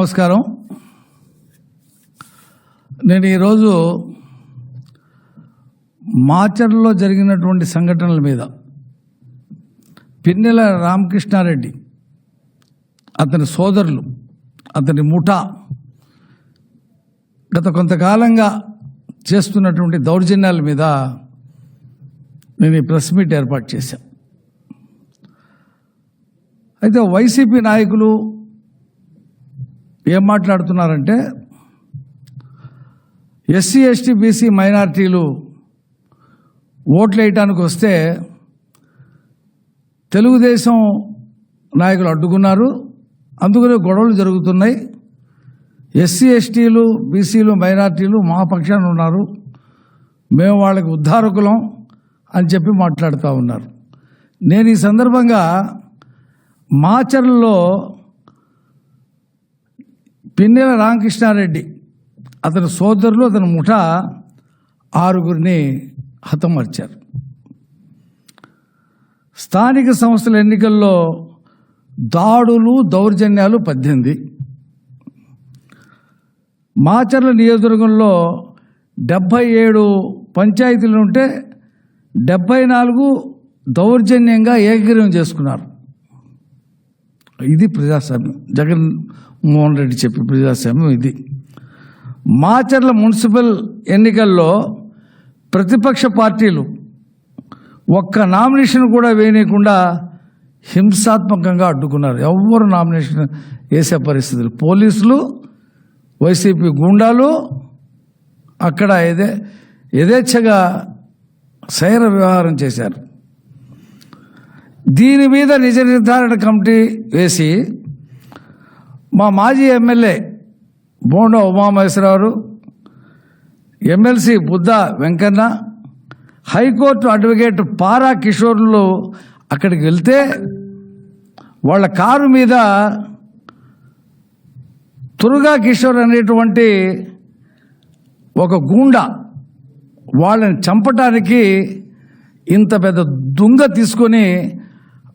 నమస్కారం. నేను ఈరోజు మాచర్లో జరిగినటువంటి సంఘటనల మీద పిన్నెల రామకృష్ణారెడ్డి అతని సోదరులు అతని ముఠా గత కొంతకాలంగా చేస్తున్నటువంటి దౌర్జన్యాల మీద నేను ఈ ప్రెస్ మీట్ ఏర్పాటు చేశాను. అయితే వైసీపీ నాయకులు ఏం మాట్లాడుతున్నారంటే ఎస్సీ ఎస్టీ బీసీ మైనారిటీలు ఓట్లు వేయటానికి వస్తే తెలుగుదేశం నాయకులు అడ్డుకున్నారు. అందుకనే గొడవలు జరుగుతున్నాయి. ఎస్సీ ఎస్టీలు బీసీలు మైనార్టీలు మా పక్షాన ఉన్నారు. మేము వాళ్ళకి ఉద్ధారకులం అని చెప్పి మాట్లాడుతూ ఉన్నారు. నేను ఈ సందర్భంగా మాచర్లలో పిన్నెల రామకృష్ణారెడ్డి అతని సోదరులు అతని ముఠ ఆరుగురిని హతమార్చారు. స్థానిక సంస్థల ఎన్నికల్లో దాడులు దౌర్జన్యాలు పద్దెనిమిది. మాచర్ల నియోజకవర్గంలో డెబ్భై ఏడు పంచాయతీలు ఉంటే డెబ్భై నాలుగు దౌర్జన్యంగా ఏకగ్రీవం చేసుకున్నారు. ఇది ప్రజాస్వామ్యం. జగన్ మోహన్ రెడ్డి చెప్పి ప్రజాస్వామ్యం ఇది. మాచర్ల మున్సిపల్ ఎన్నికల్లో ప్రతిపక్ష పార్టీలు ఒక్క నామినేషన్ కూడా వేయనీయకుండా హింసాత్మకంగా అడ్డుకున్నారు. ఎవ్వరు నామినేషన్ వేసే పరిస్థితులు. పోలీసులు వైసీపీ గూండాలు అక్కడ ఎదే యథేచ్ఛగా సైర వ్యవహారం చేశారు. దీని మీద నిజ నిర్ధారణ కమిటీ వేసి మా మాజీ MLA Bonda Umamaheswara Rao MLC Buddha Venkanna high court advocate Para కిషోర్లు అక్కడికి వెళ్తే వాళ్ళ కారు మీద తురుగా కిషోర్ అనేటువంటి ఒక గూండా వాళ్ళని చంపటానికి ఇంత పెద్ద దుంగ తీసుకొని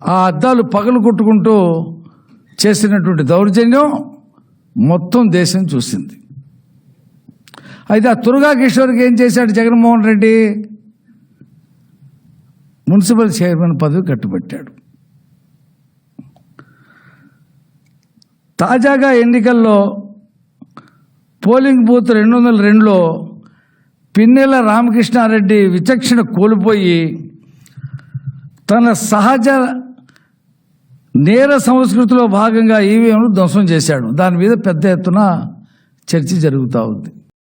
ఆ అద్దాలు పగలు కొట్టుకుంటూ చేసినటువంటి దౌర్జన్యం మొత్తం దేశం చూసింది. అయితే ఆ తురుగా కిషోర్కి ఏం చేశాడు జగన్మోహన్ రెడ్డి? మున్సిపల్ చైర్మన్ పదవి కట్టుబెట్టాడు. తాజాగా ఎన్నికల్లో పోలింగ్ బూత్ రెండు వందల రెండులో పిన్నెల రామకృష్ణారెడ్డి విచక్షణ కోల్పోయి తన సహజ నేర సంస్కృతిలో భాగంగా ఈవీఎంలు ధ్వంసం చేశాడు. దాని మీద పెద్ద ఎత్తున చర్చ జరుగుతూ ఉంది.